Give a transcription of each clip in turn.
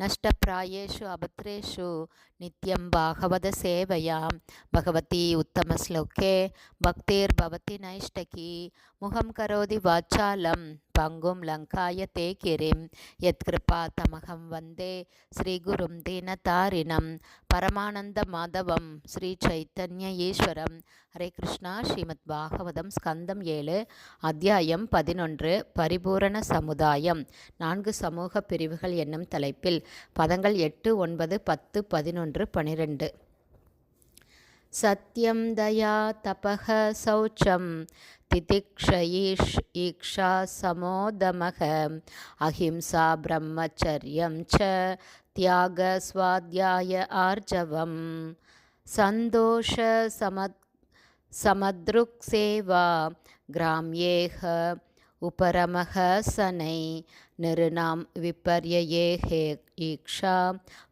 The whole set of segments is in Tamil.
நஷ்டப்பிராயேஷு அபத்ரேஷு நித்யம் பாகவத சேவையாம் பகவதி உத்தமஸ்லோகே பக்திர்பவதி நைஷ்டகி முகம் கரோதி வாச்சாலம் பங்கும் லங்காய தேகிரிம் யத்கிருபா தமகம் வந்தே ஸ்ரீகுரும் தீனதாரிணம் பரமானந்த மாதவம் ஸ்ரீ சைத்தன்ய ஈஸ்வரம் ஹரே கிருஷ்ணா ஸ்ரீமத் பாகவதம் ஸ்கந்தம் ஏழு அத்தியாயம் பதினொன்று பரிபூரண சமுதாயம் நான்கு சமூக பிரிவுகள் என்னும் தலைப்பில் பதங்கள் எட்டு ஒன்பது பத்து பதினொன்று பனிரெண்டு. சத்யம் தயா தபக சௌச்சம் திதிக்ஷயீஷ் ஈக்ஷா சமோதமக. அஹிம்சா பிரம்மச்சரியம் ச தியாக சுவாத்தியாய ஆர்ஜவம். சந்தோஷ சமத் சமத்ருக் சேவா. கிராமியேக उपरमः सनै नृणां विपर्यये हे ईक्षा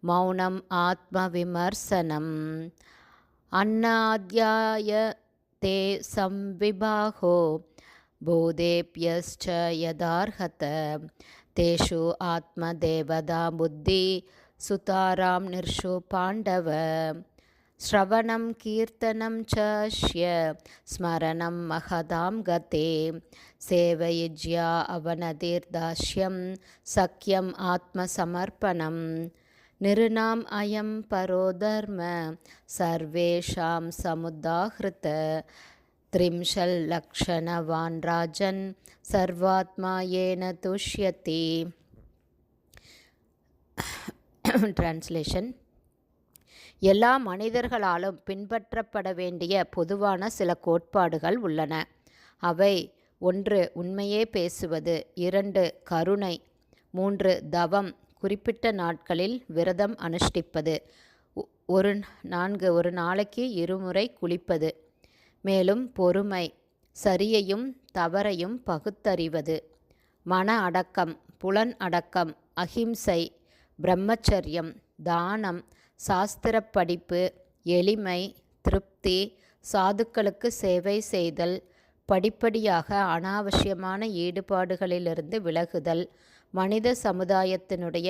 मौनम् आत्मविमर्शनम् अन्नाद्याय ते संविबाहो बोधेभ्यश्च यदार्हत तेषु आत्मदेवता बुद्धि सुतारां निर्षु पाण्डव श्रवणं कीर्तनं च स्मरणं महदां गते सेवयुज्या अवनतिर्दास्यं सख्यम् आत्मसमर्पणं नृणाम् अयं परो धर्म सर्वेषां समुदाहृत त्रिंशल्लक्षणवान् राजन् सर्वात्मा येन तुष्यति ट्रान्स्लेशन् எல்லா மனிதர்களாலும் பின்பற்றப்பட வேண்டிய பொதுவான சில கோட்பாடுகள் உள்ளன. அவை ஒன்று உண்மையே பேசுவது இரண்டு கருணை மூன்று தவம் குறிப்பிட்ட நாட்களில் விரதம் அனுஷ்டிப்பது ஒரு நான்கு ஒரு நாளைக்கு இருமுறை குளிப்பது மேலும் பொறுமை சரியையும் தவறையும் பகுத்தறிவது மன அடக்கம் புலன் அடக்கம் அஹிம்சை பிரம்மச்சரியம் தானம் சாஸ்திர படிப்பு எளிமை திருப்தி சாதுக்களுக்கு சேவை செய்தல் படிப்படியாக அனாவசியமான ஈடுபாடுகளிலிருந்து விலகுதல் மனித சமுதாயத்தினுடைய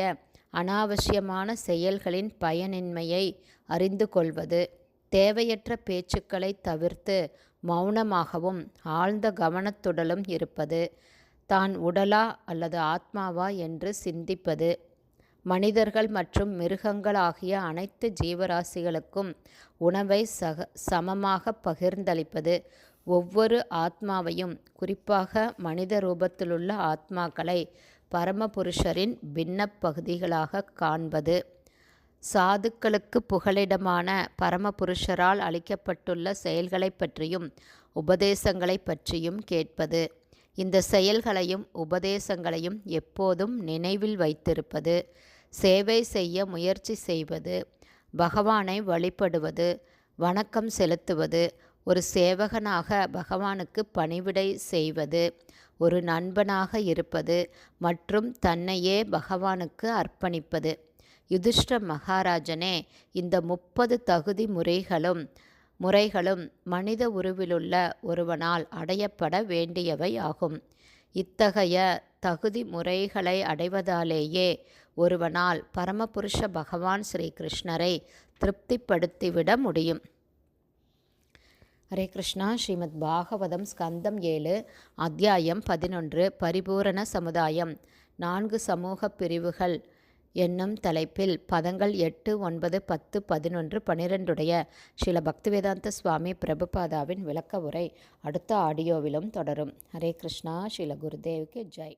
அனாவசியமான செயல்களின் பயனின்மையை அறிந்து கொள்வது தேவையற்ற பேச்சுக்களை தவிர்த்து மௌனமாகவும் ஆழ்ந்த கவனத்துடலும் இருப்பது தான் உடலா அல்லது ஆத்மாவா என்று சிந்திப்பது மனிதர்கள் மற்றும் மிருகங்கள் ஆகிய அனைத்து ஜீவராசிகளுக்கும் உணவை சக சமமாக பகிர்ந்தளிப்பது ஒவ்வொரு ஆத்மாவையும் குறிப்பாக மனித ரூபத்திலுள்ள ஆத்மாக்களை பரமபுருஷரின் பின்ன பகுதிகளாக காண்பது. சாதுக்களுக்கு புகலிடமான பரமபுருஷரால் அளிக்கப்பட்டுள்ள செயல்களை பற்றியும் உபதேசங்களை பற்றியும் கேட்பது. இந்த செயல்களையும் உபதேசங்களையும் எப்போதும் நினைவில் வைத்திருப்பது. சேவை செய்ய முயற்சி செய்வது பகவானை வழிபடுவது வணக்கம் செலுத்துவது ஒரு சேவகனாக பகவானுக்கு பணிவிடை செய்வது ஒரு நண்பனாக இருப்பது மற்றும் தன்னையே பகவானுக்கு அர்ப்பணிப்பது. யுதிஷ்ட மகாராஜனே இந்த முப்பது தகுதி முறைகளும் முறைகளும் மனித உருவிலுள்ள ஒருவனால் அடையப்பட வேண்டியவை ஆகும். இத்தகைய தகுதி முறைகளை அடைவதாலேயே ஒருவனால் பரமபுருஷ பகவான் ஸ்ரீ கிருஷ்ணரை திருப்திப்படுத்திவிட முடியும். ஹரே கிருஷ்ணா. ஸ்ரீமத் பாகவதம் ஸ்கந்தம் ஏழு அத்தியாயம் பதினொன்று பரிபூரண சமுதாயம். நான்கு சமூக பிரிவுகள் என்னும் தலைப்பில் பதங்கள் எட்டு ஒன்பது பத்து பதினொன்று பனிரெண்டுடைய ஸ்ரீல பக்திவேதாந்த சுவாமி பிரபுபாதாவின் விளக்க உரை அடுத்த ஆடியோவிலும் தொடரும். ஹரே கிருஷ்ணா. ஸ்ரீல குருதேவுக்கு ஜெய்.